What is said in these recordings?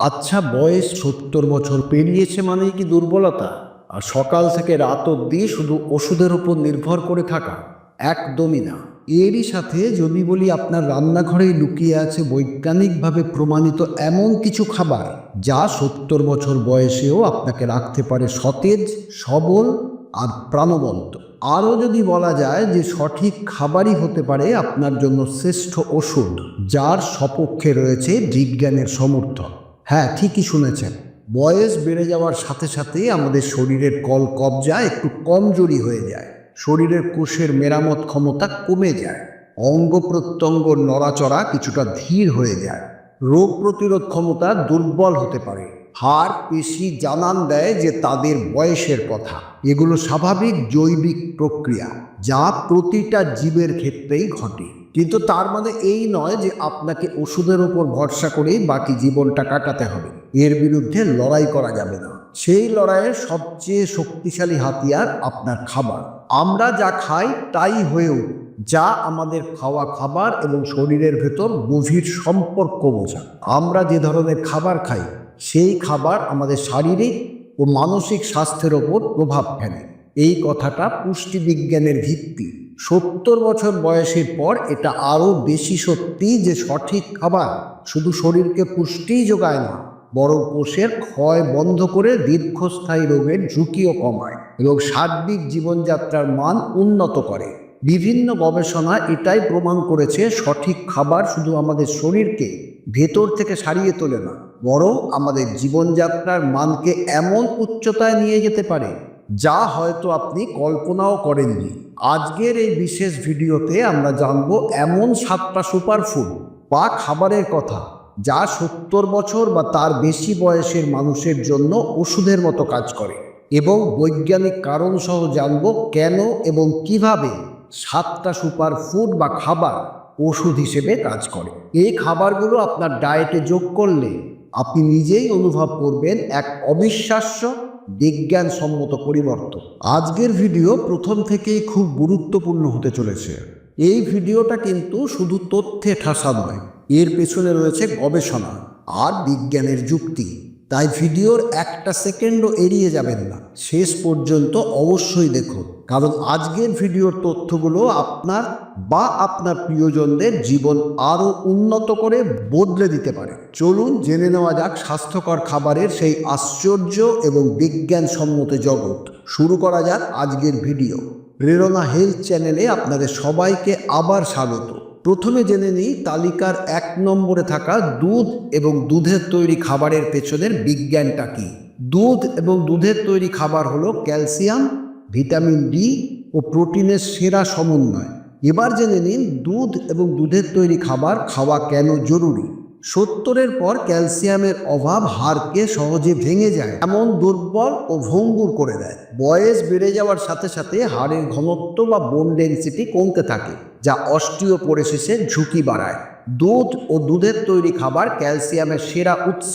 আচ্ছা বয়স সত্তর বছর। পেরিয়েছে মানেই কি দুর্বলতা? আর সকাল থেকে রাত অবধি শুধু ওষুধের উপর নির্ভর করে থাকা একদমই না। এরই সাথে যদি বলি আপনার রান্নাঘরেই লুকিয়ে আছে বৈজ্ঞানিকভাবে প্রমাণিত এমন কিছু খাবার যা সত্তর বছর বয়সেও আপনাকে রাখতে পারে সতেজ, সবল আর প্রাণবন্ত। আরও যদি বলা যায় যে সঠিক খাবারই হতে পারে আপনার জন্য শ্রেষ্ঠ ওষুধ, যার সপক্ষে রয়েছে বিজ্ঞানের সমর্থন হ্যাঁ ঠিকই শুনেছেন। বয়স বেড়ে যাওয়ার সাথে সাথেই আমাদের শরীরের কল কবজা একটু কমজোরি হয়ে যায়। শরীরের কোষের মেরামত ক্ষমতা কমে যায়। অঙ্গ প্রত্যঙ্গ নড়াচড়া কিছুটা ধীর হয়ে যায়। রোগ প্রতিরোধ ক্ষমতা দুর্বল হতে পারে। হাড়, পেশি জানান দেয় যে তাদের বয়সের কথা। এগুলো স্বাভাবিক জৈবিক প্রক্রিয়া, যা প্রতিটা জীবের ক্ষেত্রেই ঘটে। কিন্তু তার মানে এই নয় যে আপনাকে ওষুধের উপর ভরসা করেই বাকি জীবনটা কাটাতে হবে। এর বিরুদ্ধে লড়াই করা যাবে না। সেই লড়াইয়ের সবচেয়ে শক্তিশালী হাতিয়ার আপনার খাবার। আমরা যা খাই তাই হয়েও যা আমাদের খাওয়া খাবার এবং শরীরের ভেতর গভীর সম্পর্ক বোঝা আমরা যে ধরনের খাবার খাই, সেই খাবার আমাদের শারীরিক ও মানসিক স্বাস্থ্যের ওপর প্রভাব ফেলে। এই কথাটা পুষ্টিবিজ্ঞানের ভিত্তি। সত্তর বছর বয়সের পর এটা আরও বেশি সত্যি যে সঠিক খাবার শুধু শরীরকে পুষ্টিই যোগায় না বড় কোষের ক্ষয় বন্ধ করে দীর্ঘস্থায়ী রোগের ঝুঁকিও কমায়। এবং সার্বিক জীবনযাত্রার মান উন্নত করে। বিভিন্ন গবেষণা এটাই প্রমাণ করেছে সঠিক খাবার শুধু আমাদের শরীরকে ভেতর থেকে সারিয়ে তোলে না, বরং আমাদের জীবনযাত্রার মানকে এমন উচ্চতায় নিয়ে যেতে পারে যা হয়তো আপনি কল্পনাও করেননি। আজকের এই বিশেষ ভিডিওতে আমরা জানব এমন সাতটা সুপারফুড বা খাবারের কথা যা সত্তর বছর বা তার বেশি বয়সের মানুষের জন্য ওষুধের মতো কাজ করে এবং বৈজ্ঞানিক কারণসহ জানব কেন এবং কীভাবে সাতটা সুপার ফুড বা খাবার ওষুধ হিসেবে কাজ করে। এই খাবারগুলো আপনার ডায়েটে যোগ করলে আপনি নিজেই অনুভব করবেন এক অবিশ্বাস্য বিজ্ঞানসম্মত পরিবর্তন। আজকের ভিডিও প্রথম থেকেই খুব গুরুত্বপূর্ণ হতে চলেছে। এই ভিডিওটা কিন্তু শুধু তথ্যে ঠাসা নয়, এর পেছনে রয়েছে গবেষণা আর বিজ্ঞানের যুক্তি। তাই ভিডিওর একটা সেকেন্ডও এড়িয়ে যাবেন না। শেষ পর্যন্ত অবশ্যই দেখুন। কারণ আজকের ভিডিওর তথ্যগুলো আপনার বা আপনার প্রিয়জনদের জীবন আরও উন্নত করে বদলে দিতে পারে। চলুন জেনে নেওয়া যাক স্বাস্থ্যকর খাবারের সেই আশ্চর্য এবং বিজ্ঞানসম্মত জগৎ। শুরু করা যাক আজকের ভিডিও। প্রেরণা হেলথ চ্যানেলে আপনাদের সবাইকে আবার স্বাগত। প্রথমে জেনে নিই, তালিকার এক নম্বরে থাকা দুধ এবং দুধের তৈরি খাবারের পেছনের বিজ্ঞানটা কি? দুধ এবং দুধের তৈরি খাবার হলো ক্যালসিয়াম, ভিটামিন ডি ও প্রোটিনের সেরা সমন্বয়। এবার জেনে নিন, দুধ এবং দুধের তৈরি খাবার খাওয়া কেন জরুরি? সত্তরের পর ক্যালসিয়ামের অভাব হাড়কে সহজে ভেঙে যায়, এমন দুর্বল ও ভঙ্গুর করে দেয়। বয়স বেড়ে যাওয়ার সাথে সাথে হাড়ের ঘনত্ব বা বোন ডেন্সিটি কমতে থাকে। যা অস্টিওপোরেসিসের ঝুঁকি বাড়ায়। দুধ ও দুধের তৈরি খাবার ক্যালসিয়ামের সেরা উৎস।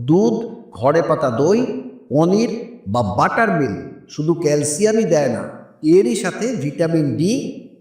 দুধ, ঘরে পাতা দই, পনির বা বাটার মিল্ক শুধু ক্যালসিয়ামই দেয় না, এরই সাথে ভিটামিন ডি,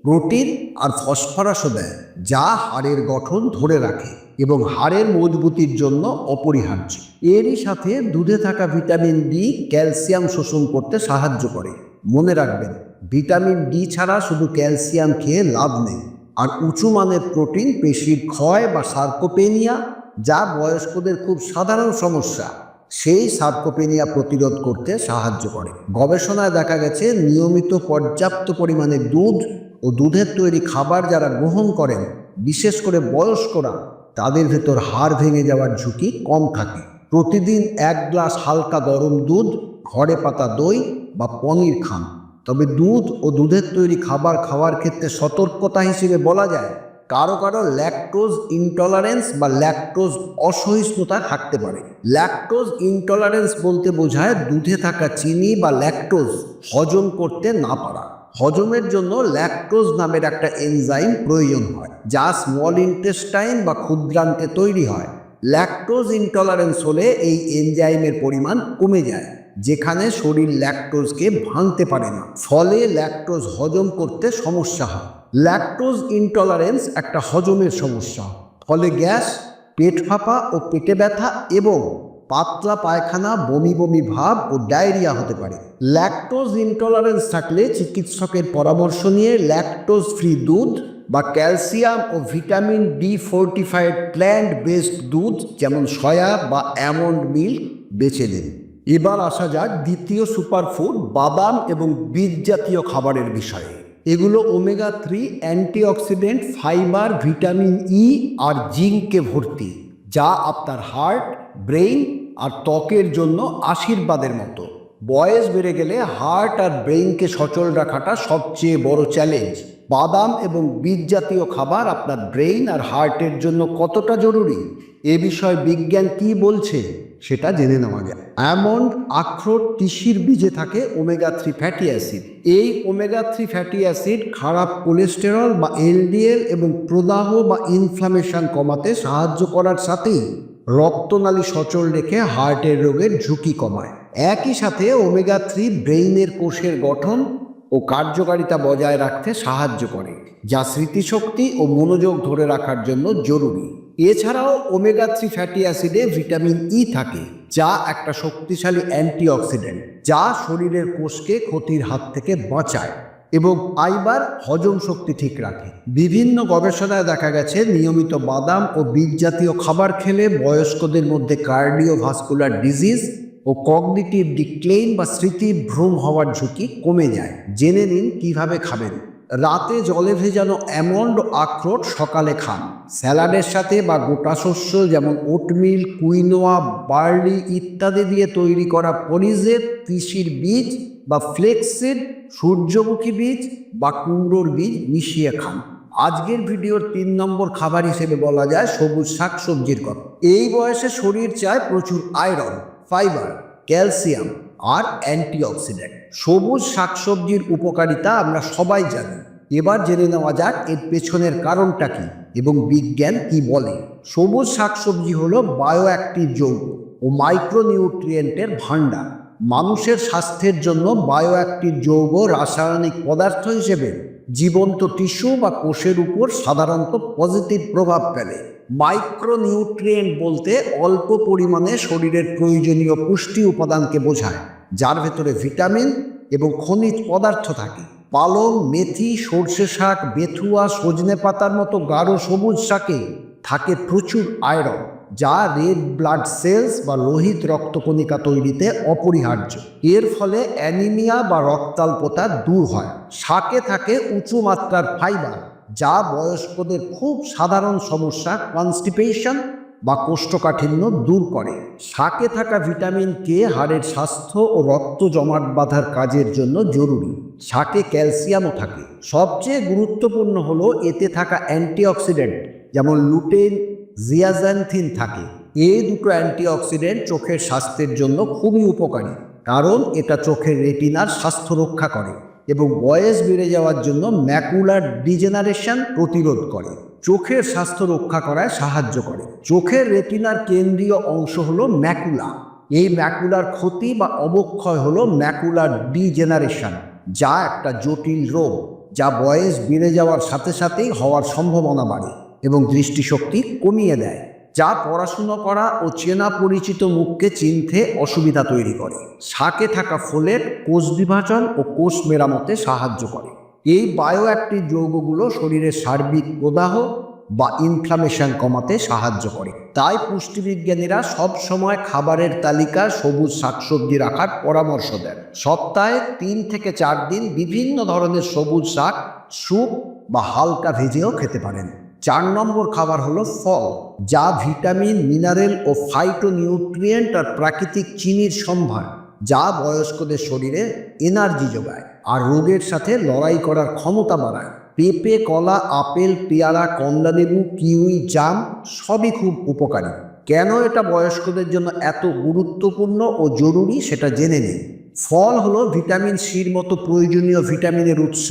প্রোটিন আর ফসফরাসও দেয়, যা হাড়ের গঠন ধরে রাখে এবং হাড়ের মজবুতির জন্য অপরিহার্য। এরই সাথে দুধে থাকা ভিটামিন ডি ক্যালসিয়াম শোষণ করতে সাহায্য করে। মনে রাখবেন ভিটামিন ডি ছাড়া শুধু ক্যালসিয়াম খেয়ে লাভ নেই। আর উঁচু মানের প্রোটিন, পেশির ক্ষয় বা সার্কোপেনিয়া, যা বয়স্কদের খুব সাধারণ সমস্যা, সেই সার্কোপেনিয়া প্রতিরোধ করতে সাহায্য করে। গবেষণায় দেখা গেছে, নিয়মিত পর্যাপ্ত পরিমাণে দুধ ও দুধের তৈরি খাবার যারা গ্রহণ করেন, বিশেষ করে বয়স্করা, তাদের ভেতর হাড় ভেঙে যাওয়ার ঝুঁকি কম থাকে। প্রতিদিন এক গ্লাস হালকা গরম দুধ, ঘরে পাতা দই বা পনির খান। তবে দুধ ও দুধের তৈরি খাবার খাওয়ার ক্ষেত্রে সতর্কতা হিসেবে বলা যায়, কারও কারও ল্যাকটোজ ইনটলারেন্স বা ল্যাকটোজ অসহিষ্ণুতা থাকতে পারে। ল্যাকটোজ ইনটলারেন্স বলতে বোঝায় দুধে থাকা চিনি বা ল্যাকটোজ হজম করতে না পারা। হজমের জন্য ল্যাকটোজ নামের একটা এনজাইম প্রয়োজন হয়, যা স্মল ইন্টেস্টাইন বা ক্ষুদ্রান্তে তৈরি হয়। ল্যাকটোজ ইনটলারেন্স হলে এই এনজাইমের পরিমাণ কমে যায়। যেখানে শরীর ল্যাকটোজকে ভাঙতে পারে না। ফলে ল্যাকটোজ হজম করতে সমস্যা হয়। ল্যাকটোজ ইনটলারেন্স একটা হজমের সমস্যা। ফলে গ্যাস, পেট ফাঁপা ও পেটে ব্যথা এবং পাতলা পায়খানা, বমি বমি ভাব ও ডায়রিয়া হতে পারে। ল্যাকটোজ ইনটলারেন্স থাকলে চিকিৎসকের পরামর্শ নিয়ে ল্যাকটোজ ফ্রি দুধ বা ক্যালসিয়াম ও vitamin D fortified plant based দুধ, যেমন সয়া বা অ্যামন্ড মিল্ক বেছে নিন। এবার আসা যাক দ্বিতীয় সুপারফুড, বাদাম এবং বীজ জাতীয় খাবারের বিষয়ে। এগুলো omega three antioxidant, fibre, vitamin E আর জিঙ্কে ভর্তি, যা আপনার হার্ট, ব্রেইন আর ত্বকের জন্য আশীর্বাদের মতো। বয়স বেড়ে গেলে হার্ট আর ব্রেইনকে সচল রাখাটা সবচেয়ে বড় চ্যালেঞ্জ। বাদাম এবং বীজ জাতীয় খাবার আপনার ব্রেইন আর হার্টের জন্য কতটা জরুরি? এ বিষয়ে বিজ্ঞান কি বলছে? সেটা জেনে নেওয়া যায় অ্যামন্ড আখরোট তিসির বীজে থাকে ওমেগা থ্রি ফ্যাটি অ্যাসিড। এই ওমেগা থ্রি ফ্যাটি অ্যাসিড খারাপ কোলেস্টেরল বা এলডিএল এবং প্রদাহ বা ইনফ্লামেশন কমাতে সাহায্য করার সাথেই রক্তনালী সচল রেখে হার্টের রোগের ঝুঁকি কমায়। একই সাথে ওমেগা থ্রি ব্রেইনের কোষের গঠন ও কার্যকারিতা বজায় রাখতে সাহায্য করে, যা স্মৃতিশক্তি ও মনোযোগ ধরে রাখার জন্য জরুরি। এছাড়াও ওমেগা থ্রি ফ্যাটি অ্যাসিডে ভিটামিন ই থাকে, যা একটা শক্তিশালী অ্যান্টিঅক্সিডেন্ট যা শরীরের কোষকে ক্ষতির হাত থেকে বাঁচায় এবং ফাইবার হজম শক্তি ঠিক রাখে। বিভিন্ন গবেষণায় দেখা গেছে, নিয়মিত বাদাম ও বীজ জাতীয় খাবার খেলে বয়স্কদের মধ্যে কার্ডিও ভাস্কুলার ডিজিজ ও কগনিটিভ ডিক্লেইন বা স্মৃতি ভ্রম হওয়ার ঝুঁকি কমে যায়। জেনে নিন কীভাবে খাবেন। রাতে জলে ভেজানো অ্যামন্ড আখরোট সকালে খান। স্যালাডের সাথে বা গোটা শস্য যেমন ওটমিল, কুইনোয়া, বার্লি ইত্যাদি দিয়ে তৈরি করা পরিজের তিসির বীজ বা ফ্লেক্সের সূর্যমুখী বীজ বা কুমড়োর বীজ মিশিয়ে খান। আজকের ভিডিওর তিন নম্বর খাবার হিসেবে বলা যায় সবুজ শাক সবজির কথা এই বয়সে শরীর চায় প্রচুর আয়রন, ফাইবার, ক্যালসিয়াম আর অ্যান্টিঅক্সিডেন্ট। সবুজ শাকসবজির উপকারিতা আমরা সবাই জানি। এবার জেনে নেওয়া যাক এর পেছনের কারণটা কি এবং বিজ্ঞান কি বলে। সবুজ শাকসবজি হলো বায়ো অ্যাক্টিভ যৌগ ও মাইক্রোনিউট্রিয়েন্টের ভাণ্ডার। মানুষের স্বাস্থ্যের জন্য বায়ো অ্যাক্টিভ যৌগ রাসায়নিক পদার্থ হিসেবে জীবন্ত টিস্যু বা কোষের উপর সাধারণত পজিটিভ প্রভাব ফেলে। মাইক্রোনিউট্রিয়েন্ট বলতে অল্প পরিমাণে শরীরের প্রয়োজনীয় পুষ্টি উপাদানকে বোঝায়। যার ভেতরে ভিটামিন এবং খনিজ পদার্থ থাকে। পালং, মেথি, সর্ষে শাক, বেথুয়া, সজনে পাতার মতো গাঢ় সবুজ শাকে থাকে প্রচুর আয়রন, যা রেড ব্লাড সেলস বা লোহিত রক্তকণিকা তৈরিতে অপরিহার্য। এর ফলে অ্যানিমিয়া বা রক্তাল্পতা দূর হয়। শাকে থাকে উঁচু মাত্রার ফাইবার, যা বয়স্কদের খুব সাধারণ সমস্যা, কনস্টিপেশন বা কোষ্ঠকাঠিন্য দূর করে। শাকে থাকা ভিটামিন কে হাড়ের স্বাস্থ্য ও রক্ত জমাট বাঁধার কাজের জন্য জরুরি। শাকে ক্যালসিয়ামও থাকে। সবচেয়ে গুরুত্বপূর্ণ হলো এতে থাকা অ্যান্টিঅক্সিডেন্ট, যেমন লুটেন, জিয়াজান্থিন থাকে। এই দুটো অ্যান্টিঅক্সিডেন্ট চোখের স্বাস্থ্যের জন্য খুবই উপকারী, কারণ এটা চোখের রেটিনার স্বাস্থ্য রক্ষা করে। এবং বয়স বেড়ে যাওয়ার জন্য ম্যাকুলার ডিজেনারেশন প্রতিরোধ করে। চোখের স্বাস্থ্য রক্ষা করায় সাহায্য করে। চোখের রেটিনার কেন্দ্রীয় অংশ হলো ম্যাকুলা। এই ম্যাকুলার ক্ষতি বা অবক্ষয় হলো ম্যাকুলার ডিজেনারেশন, যা একটা জটিল রোগ, যা বয়স বেড়ে যাওয়ার সাথে সাথেই হওয়ার সম্ভাবনা বাড়ে এবং দৃষ্টিশক্তি কমিয়ে দেয়। যা পড়াশুনো করা ও চেনা পরিচিত মুখকে চিনতে অসুবিধা তৈরি করে। শাকে থাকা ফলের কোষ বিভাজন ও কোষ মেরামতে সাহায্য করে। এই বায়ো অ্যাক্টিভ যৌগগুলো শরীরের সার্বিক প্রদাহ বা ইনফ্লামেশন কমাতে সাহায্য করে। তাই পুষ্টিবিজ্ঞানীরা সব সময় খাবারের তালিকা সবুজ শাকসবজি রাখার পরামর্শ দেন। সপ্তাহে তিন থেকে চার দিন বিভিন্ন ধরনের সবুজ শাক, স্যুপ বা হালকা ভেজেও খেতে পারেন। চার নম্বর খাবার হলো ফল, যা ভিটামিন, মিনারেল ও ফাইটোনিউট্রিয়েন্ট আর প্রাকৃতিক চিনির সম্ভার, যা বয়স্কদের শরীরে এনার্জি যোগায় আর রোগের সাথে লড়াই করার ক্ষমতা বাড়ায়। পেঁপে, কলা, আপেল, পেয়ারা কমলালেবু কিউই, জাম সবই খুব উপকারী। কেন এটা বয়স্কদের জন্য এত গুরুত্বপূর্ণ ও জরুরি সেটা জেনে নিন। ফল হলো ভিটামিন সির মতো প্রয়োজনীয় ভিটামিনের উৎস,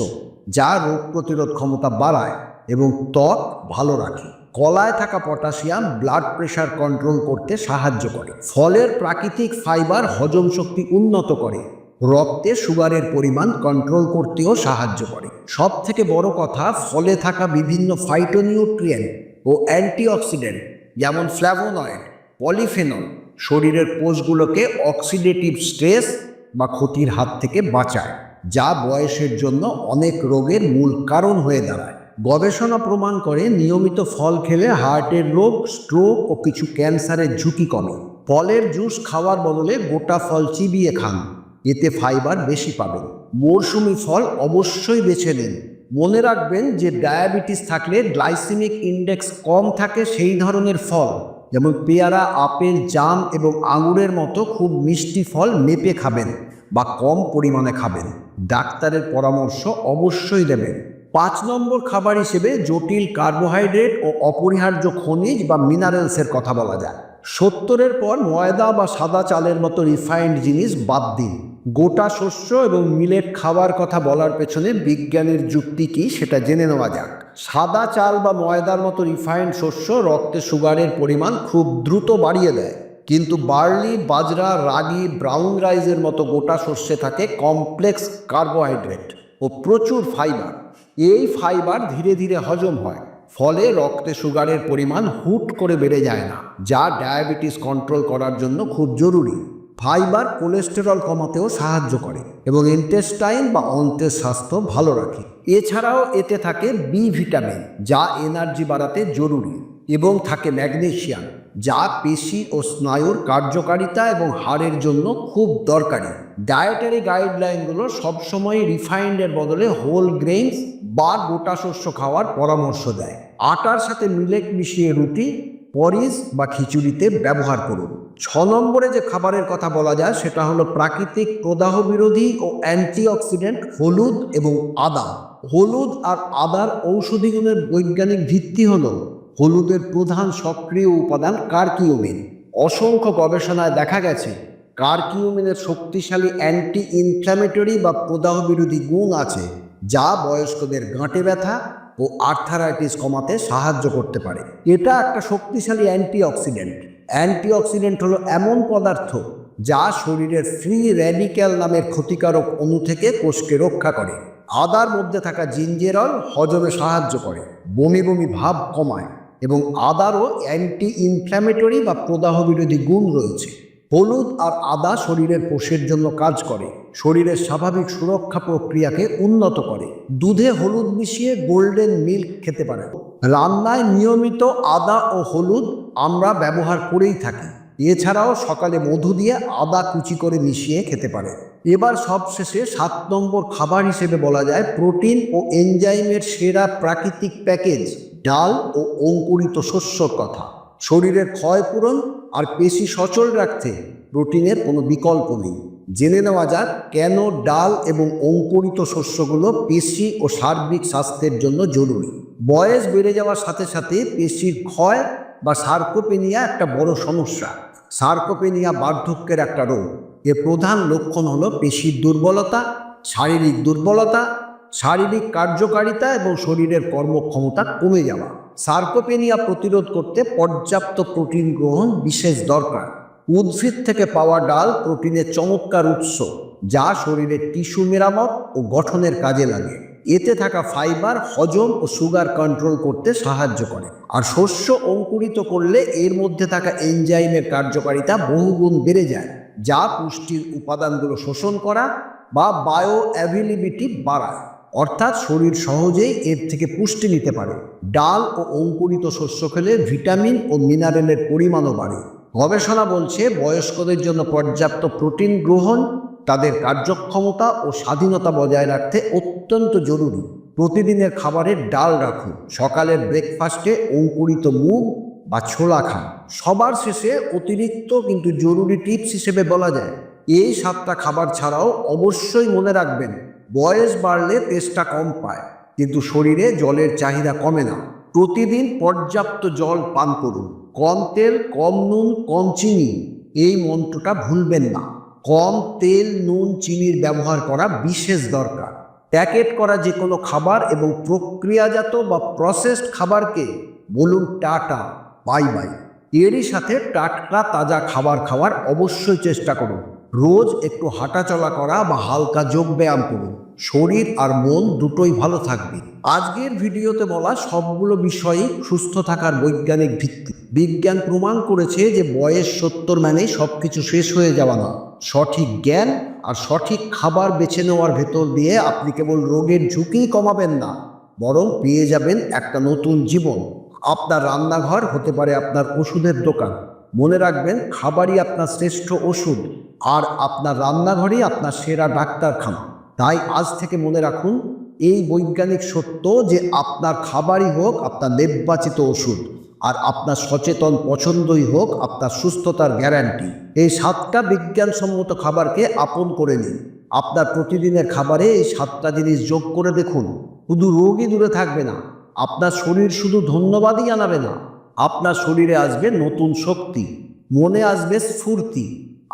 যা রোগ প্রতিরোধ ক্ষমতা বাড়ায়। এবং ত্বক ভালো রাখে। কলায় থাকা পটাশিয়াম ব্লাড প্রেশার কন্ট্রোল করতে সাহায্য করে। ফলের প্রাকৃতিক ফাইবার হজম শক্তি উন্নত করে। রক্তে সুগারের পরিমাণ কন্ট্রোল করতেও সাহায্য করে। সব থেকে বড় কথা, ফলে থাকা বিভিন্ন ফাইটোনিউট্রিয়েন্ট ও অ্যান্টিঅক্সিডেন্ট যেমন ফ্ল্যাভোনয়েড পলিফেনল শরীরের কোষগুলোকে অক্সিডেটিভ স্ট্রেস বা ক্ষতির হাত থেকে বাঁচায়, যা বয়সের জন্য অনেক রোগের মূল কারণ হয়ে দাঁড়ায়। গবেষণা প্রমাণ করে নিয়মিত ফল খেলে হার্টের রোগ, স্ট্রোক ও কিছু ক্যান্সারের ঝুঁকি কমে। ফলের জুস খাওয়ার বদলে গোটা ফল চিবিয়ে খান। এতে ফাইবার বেশি পাবেন। মরশুমি ফল অবশ্যই বেছে নিন। মনে রাখবেন যে ডায়াবেটিস থাকলে গ্লাইসেমিক ইন্ডেক্স কম থাকে সেই ধরনের ফল। যেমন পেয়ারা, আপেল, জাম এবং আঙুরের মতো খুব মিষ্টি ফল মেপে খাবেন বা কম পরিমাণে খাবেন। ডাক্তারের পরামর্শ অবশ্যই দেবেন। পাঁচ নম্বর খাবার হিসেবে জটিল কার্বোহাইড্রেট ও অপরিহার্য খনিজ বা মিনারেলসের কথা বলা যায়। সত্তরের পর ময়দা বা সাদা চালের মতো রিফাইন্ড জিনিস বাদ দিন। গোটা শস্য এবং মিলেট খাবার কথা বলার পেছনে বিজ্ঞানের যুক্তি কী সেটা জেনে নেওয়া যাক। সাদা চাল বা ময়দার মতো রিফাইন্ড শস্য রক্তে সুগারের পরিমাণ খুব দ্রুত বাড়িয়ে দেয়। কিন্তু বার্লি, বাজরা, রাগি, ব্রাউন রাইসের মতো গোটা শস্যে থাকে কমপ্লেক্স কার্বোহাইড্রেট ও প্রচুর ফাইবার। এই ফাইবার ধীরে ধীরে হজম হয়, ফলে রক্তে সুগারের পরিমাণ হুট করে বেড়ে যায় না, যা ডায়াবেটিস কন্ট্রোল করার জন্য খুব জরুরি। ফাইবার কোলেস্টেরল কমাতেও সাহায্য করে এবং ইন্টেস্টাইন বা অন্তের স্বাস্থ্য ভালো রাখে। এছাড়াও এতে থাকে বি ভিটামিন, যা এনার্জি বাড়াতে জরুরি। এবং থাকে ম্যাগনেশিয়াম, যা পেশি ও স্নায়ুর কার্যকারিতা এবং হাড়ের জন্য খুব দরকারি। ডায়েটারি গাইডলাইনগুলো সবসময় রিফাইন্ডের বদলে হোল গ্রেইনস বা গোটা শস্য খাওয়ার পরামর্শ দেয়। আটার সাথে মিলেট মিশিয়ে রুটি পরিজ বা খিচুড়িতে ব্যবহার করুন। ছ নম্বরে যে খাবারের কথা বলা যায়, সেটা হলো প্রাকৃতিক প্রদাহ বিরোধী ও অ্যান্টিঅক্সিডেন্ট হলুদ এবং আদা। হলুদ আর আদার ঔষধি গুণের বৈজ্ঞানিক ভিত্তি হলো হলুদের প্রধান সক্রিয় উপাদান কার্কিউমিন। অসংখ্য গবেষণায় দেখা গেছে, কার্কিউমিনের শক্তিশালী অ্যান্টি ইনফ্ল্যামেটরি বা প্রদাহ বিরোধী গুণ আছে, যা বয়স্কদের গাঁটে ব্যথা ও আর্থারাইটিস কমাতে সাহায্য করতে পারে। এটা একটা শক্তিশালী অ্যান্টিঅক্সিডেন্ট। অ্যান্টিঅক্সিডেন্ট হলো এমন পদার্থ যা শরীরের ফ্রি র্যাডিক্যাল নামের ক্ষতিকারক অণু থেকে কোষকে রক্ষা করে। আদার মধ্যে থাকা জিঞ্জেরল হজমে সাহায্য করে, বমি বমি ভাব কমায়। এবং আদারও অ্যান্টি ইনফ্ল্যামেটরি বা প্রদাহ বিরোধী গুণ রয়েছে। হলুদ আর আদা শরীরের কোষের জন্য কাজ করে। শরীরের স্বাভাবিক সুরক্ষা প্রক্রিয়াকে উন্নত করে। দুধে হলুদ মিশিয়ে গোল্ডেন মিল্ক খেতে পারে রান্নায় নিয়মিত আদা ও হলুদ আমরা ব্যবহার করেই থাকি। এছাড়াও সকালে মধু দিয়ে আদা কুচি করে মিশিয়ে খেতে পারে এবার সবশেষে সাত নম্বর খাবার হিসেবে বলা যায় প্রোটিন ও এনজাইমের সেরা প্রাকৃতিক প্যাকেজ। ডাল ও অঙ্কুরিত শস্যর কথা। শরীরের ক্ষয়পূরণ আর পেশি সচল রাখতে প্রোটিনের কোনো বিকল্প নেই। জেনে নেওয়া যাক কেন ডাল এবং অঙ্কুরিত শস্যগুলো পেশি ও সার্বিক স্বাস্থ্যের জন্য জরুরি। বয়স বেড়ে যাওয়ার সাথে সাথে পেশির ক্ষয় বা সার্কোপেনিয়া একটা বড় সমস্যা। সার্কোপেনিয়া বার্ধক্যের একটা রোগ। এর প্রধান লক্ষণ হলো পেশির দুর্বলতা, শারীরিক দুর্বলতা শারীরিক কার্যকারিতা এবং শরীরের কর্মক্ষমতা কমে যাওয়া। সার্কোপেনিয়া প্রতিরোধ করতে পর্যাপ্ত প্রোটিন গ্রহণ বিশেষ দরকার। উদ্ভিদ থেকে পাওয়া ডাল প্রোটিনের চমৎকার উৎস, যা শরীরের টিস্যু মেরামত ও গঠনের কাজে লাগে। এতে থাকা ফাইবার, হজম ও সুগার কন্ট্রোল করতে সাহায্য করে। আর শস্য অঙ্কুরিত করলে এর মধ্যে থাকা এনজাইমের কার্যকারিতা বহুগুণ বেড়ে যায়, যা পুষ্টির উপাদানগুলো শোষণ করা বা বায়ো অ্যাভেলিবিলিটি বাড়ায়। অর্থাৎ শরীর সহজেই এর থেকে পুষ্টি নিতে পারে। ডাল ও অঙ্কুরিত শস্য খেলে ভিটামিন ও মিনারেলের পরিমাণও বাড়ে। গবেষণা বলছে, বয়স্কদের জন্য পর্যাপ্ত প্রোটিন গ্রহণ, তাদের কার্যক্ষমতা ও স্বাধীনতা বজায় রাখতে অত্যন্ত জরুরি। প্রতিদিনের খাবারে ডাল রাখুন। সকালের ব্রেকফাস্টে অঙ্কুরিত মুগ বা ছোলা খান। সবার শেষে অতিরিক্ত কিন্তু জরুরি টিপস হিসেবে বলা যায়। এই সাতটা খাবার ছাড়াও অবশ্যই মনে রাখবেন বয়স বাড়লে তেষ্টা কম পায়, কিন্তু শরীরে জলের চাহিদা কমে না। প্রতিদিন পর্যাপ্ত জল পান করুন। কম তেল, কম নুন, কম চিনি, এই মন্ত্রটা ভুলবেন না। কম তেল, নুন, চিনির ব্যবহার করা বিশেষ দরকার। প্যাকেট করা যে কোনো খাবার এবং প্রক্রিয়াজাত বা প্রসেসড খাবারকে বলুন টাটা, বাই বাই। এরই সাথে টাটকা তাজা খাবার খাওয়ার অবশ্যই চেষ্টা করুন। রোজ একটু হাঁটাচলা করা বা হালকা যোগ ব্যায়াম করুন। শরীর আর মন দুটোই ভালো থাকবে। আজকের ভিডিওতে বলা সবগুলো বিষয়ই সুস্থ থাকার বৈজ্ঞানিক ভিত্তি। বিজ্ঞান প্রমাণ করেছে যে বয়স সত্তর মানেই সব কিছু শেষ হয়ে যাওয়া না সঠিক জ্ঞান আর সঠিক খাবার বেছে নেওয়ার ভেতর দিয়ে আপনি কেবল রোগের ঝুঁকি কমাবেন না, বরং পেয়ে যাবেন একটা নতুন জীবন। আপনার রান্নাঘর হতে পারে আপনার ওষুধের দোকান। মনে রাখবেন, খাবারই আপনার শ্রেষ্ঠ ওষুধ, আর আপনার রান্নাঘরই আপনার সেরা ডাক্তারখানা। তাই আজ থেকে মনে রাখুন, এই বৈজ্ঞানিক সত্য যে আপনার খাবারই হোক, আপনার নির্বাচিত ওষুধ, আর আপনার সচেতন পছন্দই হোক, আপনার সুস্থতার গ্যারান্টি। এই সাতটা বিজ্ঞানসম্মত খাবারকে আপন করে নিন। আপনার প্রতিদিনের খাবারে এই সাতটা জিনিস যোগ করে দেখুন। শুধু রোগই দূরে থাকবে না, আপনার শরীর শুধু ধন্যবাদই জানাবে না, আপনার শরীরে আসবে নতুন শক্তি, মনে আসবে স্ফূর্তি,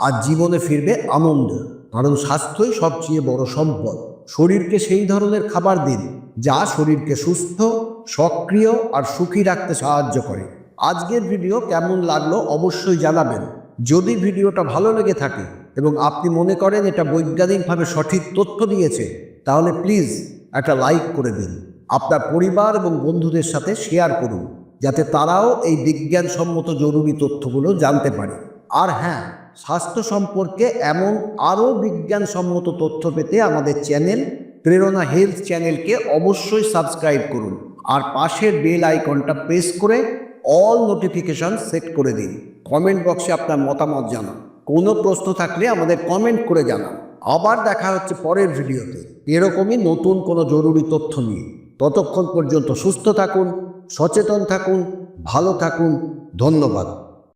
আর জীবনে ফিরবে আনন্দ। কারণ স্বাস্থ্যই সবচেয়ে বড় সম্পদ। শরীরকে সেই ধরনের খাবার দিন যা শরীরকে সুস্থ, সক্রিয় আর সুখী রাখতে সাহায্য করে। আজকের ভিডিও কেমন লাগল অবশ্যই জানাবেন। যদি ভিডিওটা ভালো লেগে থাকে এবং আপনি মনে করেন এটা বৈজ্ঞানিকভাবে সঠিক তথ্য দিয়েছে, তাহলে প্লিজ একটা লাইক করে দিন। আপনার পরিবার এবং বন্ধুদের সাথে শেয়ার করুন, যাতে তারাও এই বিজ্ঞানসম্মত জরুরি তথ্যগুলো জানতে পারে। আর হ্যাঁ স্বাস্থ্য সম্পর্কে এমন আরও বিজ্ঞানসম্মত তথ্য পেতে আমাদের চ্যানেল প্রেরণা হেলথ চ্যানেলকে অবশ্যই সাবস্ক্রাইব করুন আর পাশের বেল আইকনটা প্রেস করে অল নোটিফিকেশন সেট করে দিন। কমেন্ট বক্সে আপনার মতামত জানান। কোনো প্রশ্ন থাকলে আমাদের কমেন্ট করে জানান। আবার দেখা হচ্ছে পরের ভিডিওতে। এরকমই নতুন কোনো জরুরি তথ্য নিয়ে। ততক্ষণ পর্যন্ত সুস্থ থাকুন, সচেতন থাকুন, ভালো থাকুন। ধন্যবাদ।